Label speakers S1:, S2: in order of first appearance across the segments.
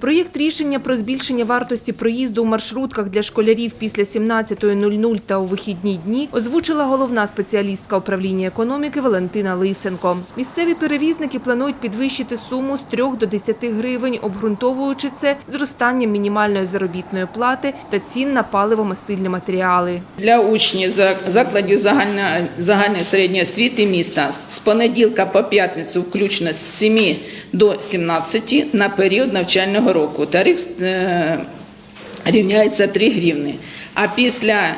S1: Проєкт рішення про збільшення вартості проїзду у маршрутках для школярів після 17.00 та у вихідні дні озвучила головна спеціалістка управління економіки Валентина Лисенко. Місцеві перевізники планують підвищити суму з 3 до 10 гривень, обґрунтовуючи це зростанням мінімальної заробітної плати та цін на паливо-мастильні матеріали.
S2: Для учнів за- закладів загальної, загальної середньої освіти міста з понеділка по п'ятницю включно з 7 до 17 на період навчального року. Тариф е, рівняється 3 гривни. А після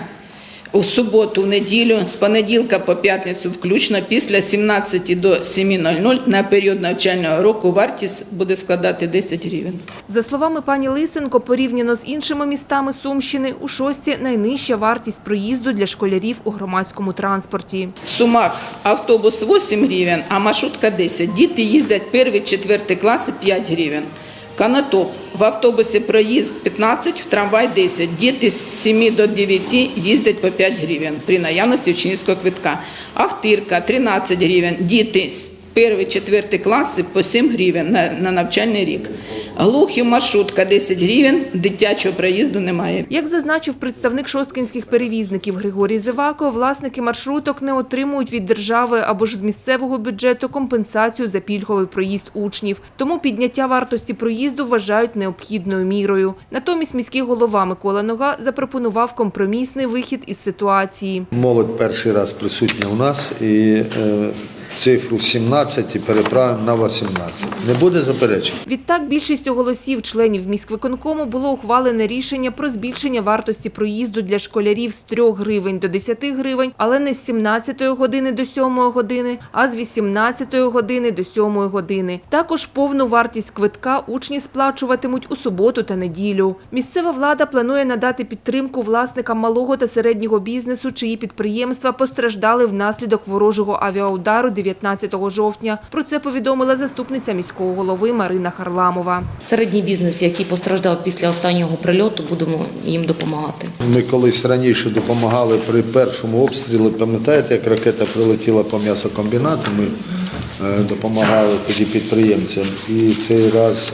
S2: у суботу, в неділю, з понеділка по п'ятницю включно після 17 до 7.00 на період навчального року вартість буде складати 10 гривень.
S1: За словами пані Лисенко, порівняно з іншими містами Сумщини, у шості найнижча вартість проїзду для школярів у громадському транспорті.
S2: В Сумах автобус 8 гривень, а маршрутка 10. Діти їздять перші, четверті класи 5 гривень. Канатоп. В автобусі проїзд 15, в трамвай 10. Діти з 7 до 9 їздять по 5 гривень при наявності учнівського квитка. Ахтирка 13 гривень. Діти перші, четверті класи по 7 гривень на, на навчальний рік. Глухів маршрутка 10 гривень, дитячого проїзду немає.
S1: Як зазначив представник шосткінських перевізників Григорій Зивако, власники маршруток не отримують від держави або ж з місцевого бюджету компенсацію за пільговий проїзд учнів. Тому підняття вартості проїзду вважають необхідною мірою. Натомість міський голова Микола Нога запропонував компромісний вихід із ситуації.
S3: Молодь перший раз присутня у нас і е, цифру 17 і переправимо на 18. Не буде заперечень?
S1: Відтак більшістю голосів членів міськвиконкому було ухвалене рішення про збільшення вартості проїзду для школярів з 3 гривень до 10 гривень, але не з 17 години до 7 години, а з 18 години до 7 години. Також повну вартість квитка учні сплачуватимуть у суботу та неділю. Місцева влада планує надати підтримку власникам малого та середнього бізнесу, чиї підприємства постраждали внаслідок ворожого авіаудару 19 жовтня. Про це повідомила заступниця міського голови Марина Харламова.
S4: Середній бізнес, який постраждав після останнього прильоту, будемо їм допомагати.
S3: Ми колись раніше допомагали при першому обстрілі. Пам'ятаєте, як ракета прилетіла по м'ясокомбінату? Ми е, допомагали тоді підприємцям. І цей раз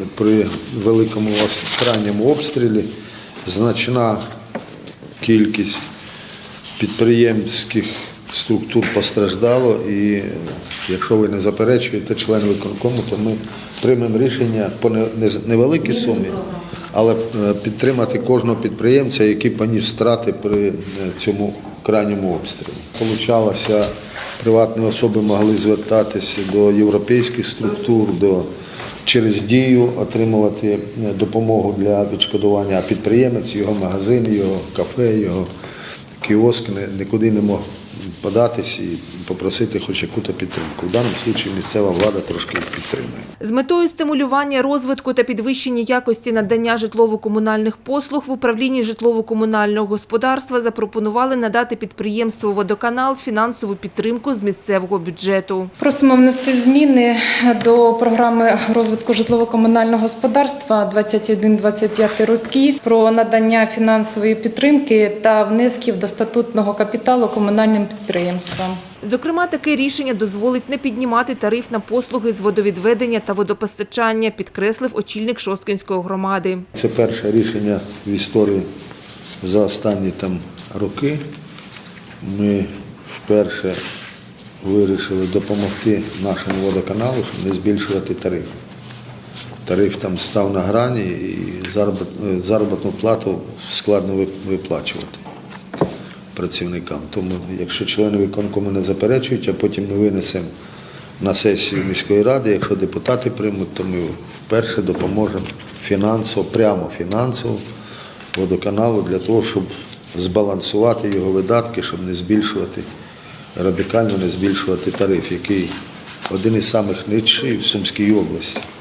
S3: е, при великому крайньому обстрілі значна кількість підприємських структур постраждало. І е, якщо ви не заперечуєте член виконкому, то ми приймемо рішення по не- не- невеликій сумі, але е, підтримати кожного підприємця, який поніс втрати при е, цьому крайньому обстрілі. Получалося, приватні особи могли звертатися до європейських структур, до через дію отримувати допомогу для відшкодування, а підприємець, його магазин, його кафе, його кіоск нікуди не мог податись і попросити хоч яку-то підтримку. В даному випадку місцева влада трошки підтримує.
S1: З метою стимулювання розвитку та підвищення якості надання житлово-комунальних послуг в управлінні житлово-комунального господарства запропонували надати підприємству «Водоканал» фінансову підтримку з місцевого бюджету.
S5: Просимо внести зміни до програми розвитку житлово-комунального господарства 21-25 роки про надання фінансової підтримки та внесків до статутного капіталу комунальним підприємствам.
S1: Зокрема, таке рішення дозволить не піднімати тариф на послуги з водовідведення та водопостачання, підкреслив очільник Шосткинської громади.
S3: Це перше рішення в історії за останні там роки. Ми вперше вирішили допомогти нашому водоканалу, щоб не збільшувати тариф. Тариф там став на грані і е, заробітну плату складно виплачувати працівникам. Тому, якщо члени виконкому не заперечують, а потім ми винесемо на сесію міської ради, якщо депутати приймуть, то ми вперше допоможемо фінансово, прямо фінансово водоканалу для того, щоб збалансувати його видатки, щоб не збільшувати, радикально не збільшувати тариф, який один із самих нижчих в Сумській області.